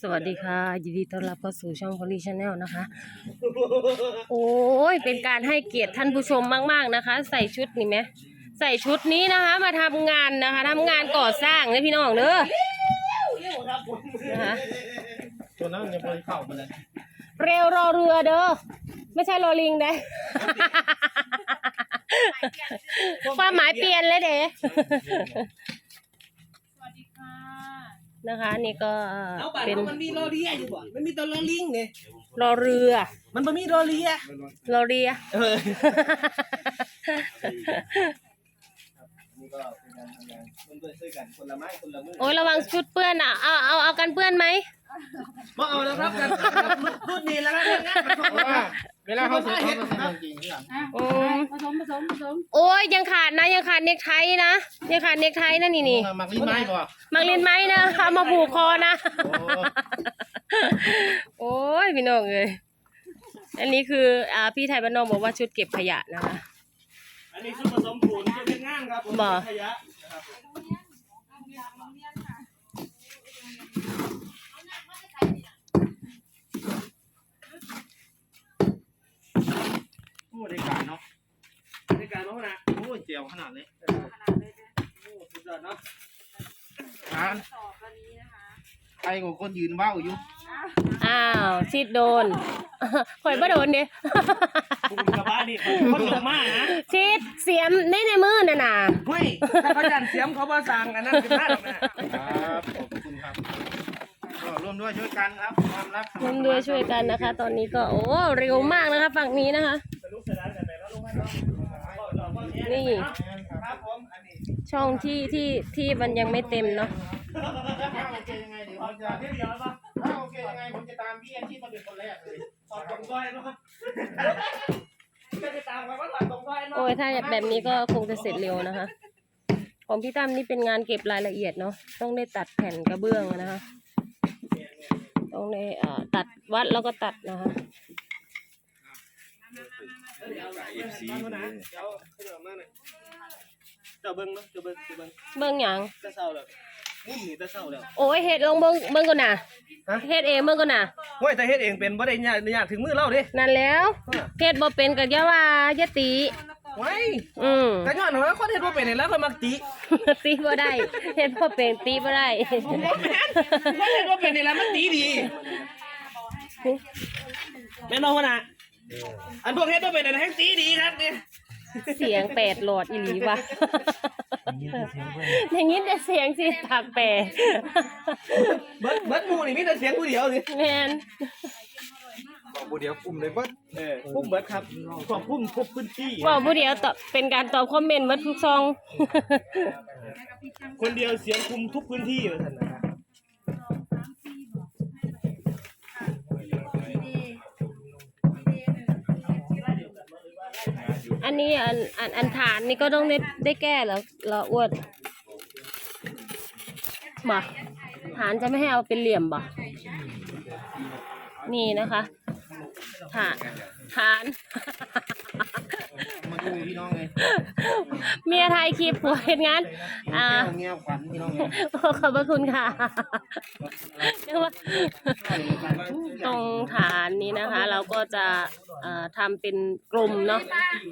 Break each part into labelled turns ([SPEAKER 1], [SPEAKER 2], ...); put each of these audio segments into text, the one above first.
[SPEAKER 1] สวัสดีค่ะ ยินดีต้อนรับเข้าสู่ช่องพอลีชาแนลนะคะ โอ้ยเป็นการให้เกียรติท่านผู้ชมมาก ๆนะคะ ใส่ชุดนี่ไหมใส่ชุดนี้นะคะ มาทำงานนะคะทำงานก่อสร้างเลยพี่น้องเด้อนะคะ
[SPEAKER 2] ตัวนั้นยังพอเข้ามาเลย
[SPEAKER 1] เร็วรอเรือเด้อไม่ใช่รอลิงเด้ ความหมายเปลี่ยนเลยเด้
[SPEAKER 3] สวัสดีค่ะ
[SPEAKER 1] นะคะนี่ก็เอ่อ
[SPEAKER 4] เอาบัตร
[SPEAKER 1] เป็น
[SPEAKER 4] มันมีรอเรียอยู่บ่มันมีตัวรอลิงเนี่ย
[SPEAKER 1] รอเรือ
[SPEAKER 4] มันบ่มีรอเรีย
[SPEAKER 1] รอเรีย
[SPEAKER 4] เออ
[SPEAKER 2] นี่ก็เป็นการทำงานเพื่อนๆช่วยกันคนละไม้คนละมือ
[SPEAKER 1] โอ้ยระวังชุดเปื้อนอะเอาเอาเอากันเปื้อนไหม
[SPEAKER 4] มาเอาแล้วครับกันรุ่นนี้แล้วครับงานประสบ
[SPEAKER 2] เพราะว่าเวลาเขาเสร็จเขาก็ทำจริงๆที่หลัง
[SPEAKER 3] อะ
[SPEAKER 1] อืม
[SPEAKER 3] ผสมผสมผสม
[SPEAKER 1] โอ้ยยังขาดนะยังขาดเน็กไทนะยังขาดเน็กไทนะนี่นี่
[SPEAKER 2] มักลิ้นไม้ก่อน
[SPEAKER 1] มังลินไหมนะเอามาผูกคอนะ
[SPEAKER 2] โอ้
[SPEAKER 1] โอ้ยพี่น้องเลยอันนี้คืออ่าพี่ไทยบ้านนอกบอกว่าชุดเก็บขยะนะคะ
[SPEAKER 4] อันนี้ชุดผสมปูนจะเป็นงานครับ
[SPEAKER 1] บ่
[SPEAKER 4] ขยะ
[SPEAKER 2] โหได้การเนาะ
[SPEAKER 4] ในการมานะ
[SPEAKER 2] โอ้ยเจียวขนาดเลย
[SPEAKER 4] โอ้สุดยอดเนาะ
[SPEAKER 2] ทานใครกับคนยืนเว้าอยู่
[SPEAKER 1] อ้าวชิดโดนข่อยบ่โดนเนี่ย
[SPEAKER 4] ปูนกับบ้านนี่คนลงมานะ
[SPEAKER 1] ชิดเสียมในในมือน่ะน่ะ
[SPEAKER 4] เฮ้ยถ้าเขาจันเสียมเขาบ่สั่งอันนั้นคือพลาดหรอกนะครับ
[SPEAKER 2] ขอบคุณครับก็ร่วมด้วยช่วยกันครับความรัก
[SPEAKER 1] ร่วมด้วยช่วยกันนะคะ ตอนนี้ก็โอ้เร็วมากนะคะฝั่งนี้นะคะ
[SPEAKER 4] ส นุกสนานกันไปแล้วลงมาเนาะ
[SPEAKER 1] นี่
[SPEAKER 4] ครับผมอันนี้
[SPEAKER 1] ช่องที่ที่ที่มันยังไม่เต็มเนาะ
[SPEAKER 2] ถ้าโอเคยังไงเดี๋ยว
[SPEAKER 4] ขอ
[SPEAKER 2] ผม
[SPEAKER 4] จา
[SPEAKER 2] จะ
[SPEAKER 4] กที่เดียวป่ะ
[SPEAKER 2] ถ้าโอเคยังไงผมจะตามพี่แอนที่มาเป็นคนแรกเลย
[SPEAKER 4] ถอดตรงก้อยเนาะก็จะตามกันว่าถอดตรงก้อยเนาะ
[SPEAKER 1] โอ้ยถ้าแบบนี้ก็คงจะเสร็จเร็วนะคะ ของพี่ตั้มนี่เป็นงานเก็บรายละเอียดเนาะต้องได้ตัดแผ่นกระเบื้องนะคะต้องได้เอ่อตัดวัดแล้วก็ตัดนะคะ
[SPEAKER 4] เจ้าเบิ้งเนาะเจ้าเบิ้งเจ้าเบิ้ง
[SPEAKER 1] เบื้องหยัง
[SPEAKER 4] ตะเศร้าแล้วงุ่มนี่ตะเศร้าแล้ว
[SPEAKER 1] โอ้ยเฮ็ดลงเบื้องเบื้องก่อนน่ะ
[SPEAKER 4] ฮะ
[SPEAKER 1] เฮ็ดเองเบื้องก่อนน่ะ
[SPEAKER 4] โอ้ยแต่เฮ็ดเองเป็นบ่ได้ยากยากถึงมือเราเด้
[SPEAKER 1] นั่นแล้วเฮ็ดบ่เป็นกับยาว่าอยาตี
[SPEAKER 4] ไว้
[SPEAKER 1] อืม
[SPEAKER 4] ก็ย้อนว่าคนเฮ็ดบ่เป็นนี่แล้วก็มักติ
[SPEAKER 1] ตีบ่ได้เฮ็ดบ่เป็นตีบ่ได้
[SPEAKER 4] คนเฮ็ดบ่เป็นนี่แล้วมันตีดีแม่นบ่วะน่ะอันพวกเฮ็ดบ่เป็นนั่นแฮงตีดีครับนี่
[SPEAKER 1] เสียงแปดหลอดอีหลีว่ะอย่างนี้แต่เสียงสิตากแปด
[SPEAKER 4] เบิดเบิดหมู่นี่มีแต่เสียงผู้เดียวนี่
[SPEAKER 1] แม่น
[SPEAKER 2] บอกบุเดียวกลุ่มเลยเบิ้ล
[SPEAKER 4] เออพุ่มเบิดครับขอบพุ่มทุกพื้นที่
[SPEAKER 1] เว่าผู้เดียวตอบเป็นการตอบคอมเมนต์หมาทุกซอง
[SPEAKER 4] คนเดียวเสียงคุมทุกพื้นที่ว่าซั่นนะ
[SPEAKER 1] อันนี้อันอันอันฐานนี่ก็ต้องได้ได้แก้แล้วละอ้วนบ่ฐานจะไม่ให้เอาเป็นเหลี่ยมบ่นี่นะคะ ฐานฐาน
[SPEAKER 2] มาดูพี่น้องเลย
[SPEAKER 1] เมียไทยคลิปผัวเห็นงานอ่า
[SPEAKER 2] เงี้ยวขวัญพี่น้องเลย
[SPEAKER 1] ขอบพระคุณค่ะเรียกว่าตรงฐานนี้นะคะ เราก็จะเอ่อทำเป็นกลุ่มเนาะ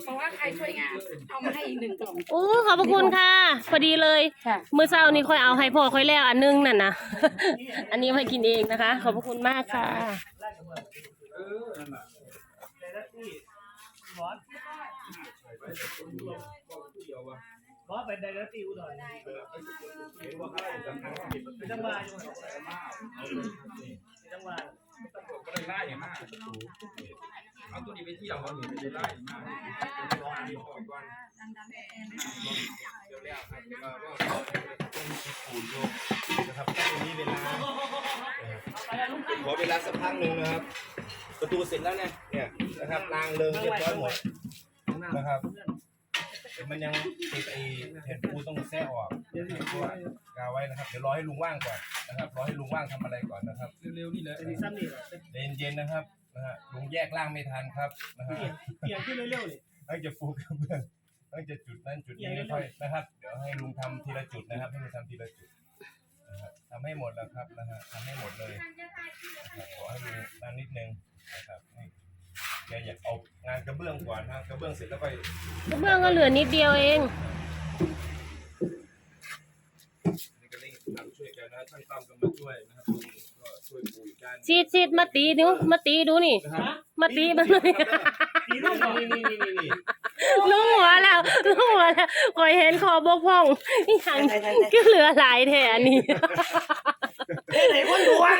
[SPEAKER 3] เพราะว่าใครช่วยงานเอามาให้อีกหนึ่งกล่อง
[SPEAKER 1] โอ้ขอบพระคุณค่ะพอดีเลย
[SPEAKER 3] ค่ะ
[SPEAKER 1] มื้อเช้านี้ค่อยเอาให้พ่อค่อยแล้วอันนึงนั่นนะอันนี้ค่อยกินเองนะคะ ขอบพระคุณมากค่ะ
[SPEAKER 4] เพราะเป็นไดนาตี้อุดรเป็นจังหวะอยู่เป็นจังหวะ
[SPEAKER 5] เอาตัวนี้ไปเที่ยวเขาหนีไปได้ไล่มากรออันนี้ออกก่อนเดี๋ยวแล้วครับเดี๋ยวก็ปูนโยกนะครับแค่นี้เวลาขอเวลาสักพักหนึ่งนะครับ ประตูเสร็จแล้วเนี่ยเนี่ยนะครับรางเริงเรียบร้อยหมด นะครับแต่มันยังติดไอ้แผ่นปูต้องแท้ออกนะครับเพราะว่ากาไว้นะครับ เดี๋ยวรอให้ลุงว่างก่อนนะครับ รอให้ลุงว่างทำอะไรก่อนนะครับ เร็วๆนี่แหละ
[SPEAKER 4] ไอ้นี่ซ้ำนี่
[SPEAKER 5] เย็นๆนะครับนะฮะลุงแยกร่างไม่ทันครับนะฮะ
[SPEAKER 4] เปลี่ยนขึ้นเร็วๆนี่
[SPEAKER 5] ต้องจะฟูกระเบื้องต้องจะจุดนั้นจุดนี้ค่อยๆนะครับ เดี๋ยวให้ลุงทำทีละจุดนะครับ ให้ลุงทำทีละจุดนะฮะทำให้หมดแล้วครับนะฮะทำให้หมดเลยนึงนะครับให้ แกอยากเอางานกระเบื้องก่อนนะกระเบื้องเสร็จแล้วก็
[SPEAKER 1] กระเบื้องก็เหลือนิดเดียวเอง
[SPEAKER 5] นี่ก็เร่งทำช่วยกันนะช่างตั้มก็มาช่วยนะครับลุงก็ช่วยปูอยู่ด้าน
[SPEAKER 1] ชีดชีดมาตีดูมาตีดูนี่
[SPEAKER 5] นะครับ
[SPEAKER 1] มาตีมันเลย
[SPEAKER 5] นี่นี่นี่นี่นี่
[SPEAKER 1] ลุงหัวแล้วลุงหัวแล้วคอยเห็นคอบกพร่องอีหยังก็เหลือหลายแท่อันนี้
[SPEAKER 4] เฮ้ยไหนคนดวง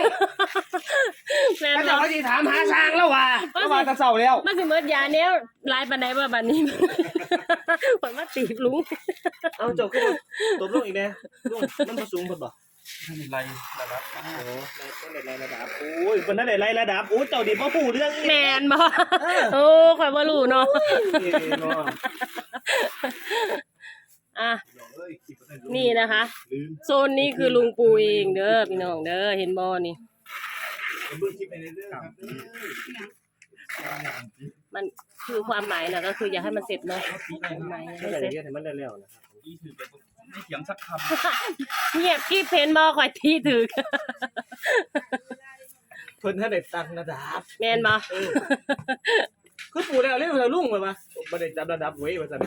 [SPEAKER 1] แม่น
[SPEAKER 4] พระ
[SPEAKER 1] บ
[SPEAKER 4] เจ้า
[SPEAKER 1] อก
[SPEAKER 4] เขาจีถามหาสร้างแล้วว่ะแล้วว่าจะเศร้าแล้ว
[SPEAKER 1] มาสิเมิดยาเนี้ยลายปันไดว่าบันนี้ผลมาตีบลุง
[SPEAKER 4] เอาเจ้าขึ้นตบลงอีกแน่ลงมันมาสูงเพิ่นบ่
[SPEAKER 5] นี่ไรระดับ
[SPEAKER 4] โอ้ต้องได้ไล่ระดับโอ้ยเพิ่นนั่นได้ไล่ระดับโอ้ยเจ้าดิบ่ฮู้เรื่องอี
[SPEAKER 1] แมนบอกโอ้ข่อยบ่รู้เนาะ
[SPEAKER 4] นี่เนาะ
[SPEAKER 1] อะ
[SPEAKER 5] เอ้ยคิดว่าได้รู้
[SPEAKER 1] นี่นะคะ
[SPEAKER 5] ลืม
[SPEAKER 1] โซนนี้คือลุงปูเองเด้อพี่น้องเด้อเห็นบอนี่
[SPEAKER 5] กระเบื้องคิดไปเรื่อยๆครับ
[SPEAKER 1] มันคือความหมายนะก็คืออยากให้มันเสร็จเนาะความหมาย
[SPEAKER 4] ไม่
[SPEAKER 1] ให้
[SPEAKER 4] ได้
[SPEAKER 1] เสร็จ
[SPEAKER 4] เรียนให้มันได้แล้วนะครับ
[SPEAKER 5] นี่ถือเป็นไม่เถียงสักค
[SPEAKER 1] เงียบกี้เพนบอข่อยที่ถือ
[SPEAKER 4] เพิ่นถ้าได้ตั้งระดับ
[SPEAKER 1] แมนบอ
[SPEAKER 4] คือปู่แล้วเรียกว่าลุงไปปะ บ่ได้จับระดับไว้ว่าซั่น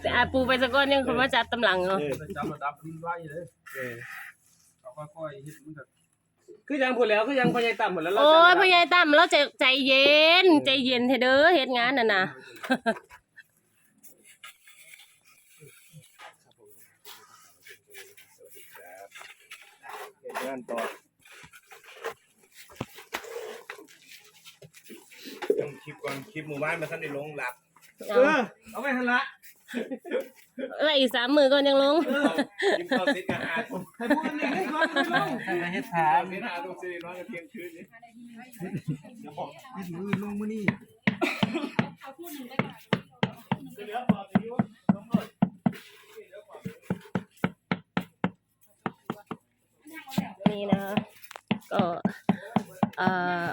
[SPEAKER 1] แต่อาปูไปสะก้อนยังคนว่าจัดตำหลังเนาะ
[SPEAKER 4] เออำ
[SPEAKER 5] จำระดับรุ่นไว้เลย
[SPEAKER 4] เออ
[SPEAKER 5] เราค่อยๆเฮ็ดมันก็
[SPEAKER 4] คือยังพูดแล้วคือยังพยายต่ำหมดแล้วเรา
[SPEAKER 1] โอ้ย
[SPEAKER 4] จำ
[SPEAKER 1] พ่อใหญ่ตั้มเราจะใจเย็น ใจเย็นเถอะเด้อเฮ็ดงานน่ะนะ
[SPEAKER 4] เฮ็ดงานต่อ
[SPEAKER 5] ต้อง คลิปก่อนคลิปหมู่บ้านมาท่านได้ลงหลับ
[SPEAKER 1] เอา
[SPEAKER 4] เออเอาไปทันละ
[SPEAKER 1] แล้วอีกสามมือก็ยังลง
[SPEAKER 5] คลิปเข้าเซตกันอาจ
[SPEAKER 4] ให้พูดอันนี้ให้ก่อนให้ลง
[SPEAKER 5] มาเฮ็ดถามเฮ็ดหาตัวซีน้อยกันเที่ยงคืนนี้เดี๋ยวบอกเฮ็ดมือลงมื้อนี้
[SPEAKER 1] นี่นะคะก็เอ่อ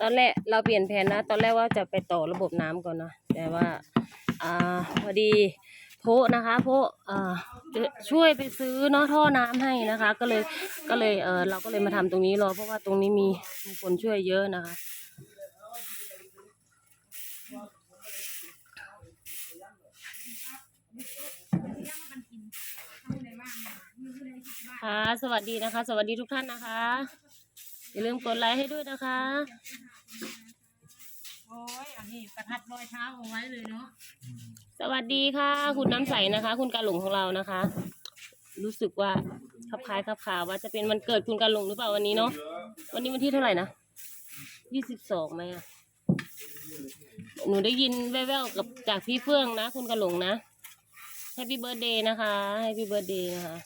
[SPEAKER 1] ตอน แรกเราเปลี่ยนแผนนะ ตอนแรกว่าจะไปต่อระบบน้ำก่อนนะแต่ว่าอ่าพอดีโพนะคะโพอ่อจะช่วยไปซื้อเนาะท่อน้ำให้นะคะ ก็เลยก็เลยเออเราก็เลยมาทำตรงนี้รอเพราะว่าตรงนี้มีมีคนช่วยเยอะนะคะค่ะสวัสดีนะคะ สวัสดีทุกท่านนะคะ อย่าลืมกดไลค์ให้ด้วยนะคะ
[SPEAKER 3] โอ้ยอันนี้ประทับรอยเท้าเอาไว้เลยเนาะ
[SPEAKER 1] สวัสดีค่ะ คุณน้ำใสนะคะ คุณกาหลงของเรานะคะ รู้สึกว่าขับคล้ายขับข่าวว่าจะเป็นวันเกิดคุณกาหลงหรือเปล่าวันนี้เนาะวันนี้วันที่เท่าไหร่นะยี่สิบสองไหมอะหนูได้ยินแว่วๆกับจากพี่เฟื่องนะ คุณกาหลงนะแฮปปี้เบิร์ดเดย์นะคะแฮปปี้เบิร์ดเดย์นะคะ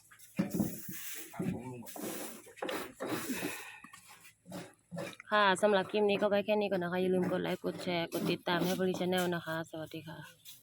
[SPEAKER 1] ค่ะสำหรับคลิปนี้ก็ไว้แค่นี้ก่อนนะคะ อย่าลืมกดไลค์ กดแชร์ กดติดตามให้บริชแนลนะคะ สวัสดีค่ะ